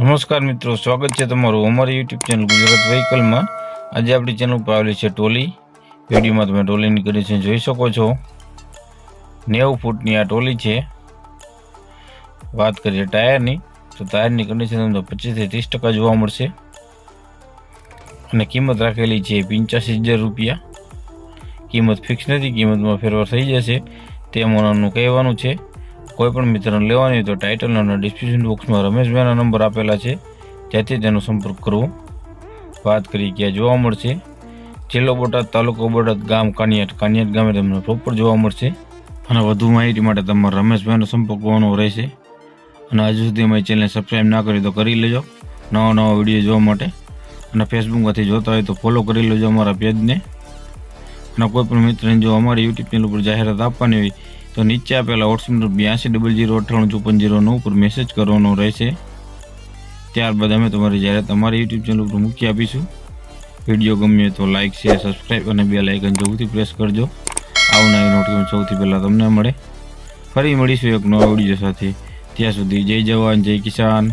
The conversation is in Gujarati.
નમસ્કાર મિત્રો, સ્વાગત છે તમારું અમારી યુટ્યુબ ચેનલ ગુજરાત વ્હીકલમાં આજે આપણી ચેનલ પર આવેલી છે ટોલી. વિડીયોમાં તમે ટોલીની કન્ડિશન જોઈ શકો છો. નેવું ફૂટની આ ટોલી છે. વાત કરીએ ટાયરની, તો ટાયરની કન્ડિશન તમને પચીસથી ત્રીસ ટકા જોવા મળશે. અને કિંમત રાખેલી છે પંચ્યાસી હજાર રૂપિયા. કિંમત ફિક્સ નથી, કિંમતમાં ફેરફાર થઈ જશે. તે મોનાનું કહેવાનું છે. કોઈ પણ મિત્રને લેવાની હોય તો ટાઇટલ અને ડિસ્ક્રિપ્શન બોક્સમાં રમેશભાઈના નંબર આપેલા છે. ત્યાંથી તેનો સંપર્ક કરવો. વાત કરી ક્યાં જોવા મળશે. જિલ્લો બોટાદ તાલુકો બોટાદ ગામ કાનિયાટ. કાનિયાટ ગામે તમને પ્રોપર જોવા મળશે. અને વધુ માહિતી માટે તમારે રમેશભાઈનો સંપર્ક કરવાનો રહેશે. અને હજુ સુધી અમારી ચેનલને સબસ્ક્રાઈબ ના કરી તો કરી લેજો. નવા નવા વીડિયો જોવા માટે. અને ફેસબુકમાંથી જોતા હોય તો ફોલો કરી લેજો અમારા પેજને અને કોઈ પણ મિત્રને જો અમારી યુટ્યુબ ચેનલ ઉપર જાહેરાત આપવાની હોય તો નીચે આપેલા વોટ્સએપ નંબર બ્યાસી ડબલ જીરો અઠ્ઠાણું ચોપન જીરો નવ ઉપર મેસેજ કરવાનો રહેશે. ત્યારબાદ અમે તમારી જ્યારે તમારી યુટ્યુબ ચેનલ ઉપર મૂકી આપીશું. વીડિયો ગમ્યો તો લાઇક શેર સબસ્ક્રાઈબ અને બે લાઇકન જરૂરથી પ્રેસ કરજો. આવનારી નોટિફિકેશન સૌથી પહેલાં તમને મળે. ફરી મળીશું એક નવા વીડિયો સાથે. ત્યાં સુધી જય જવાન, જય કિસાન.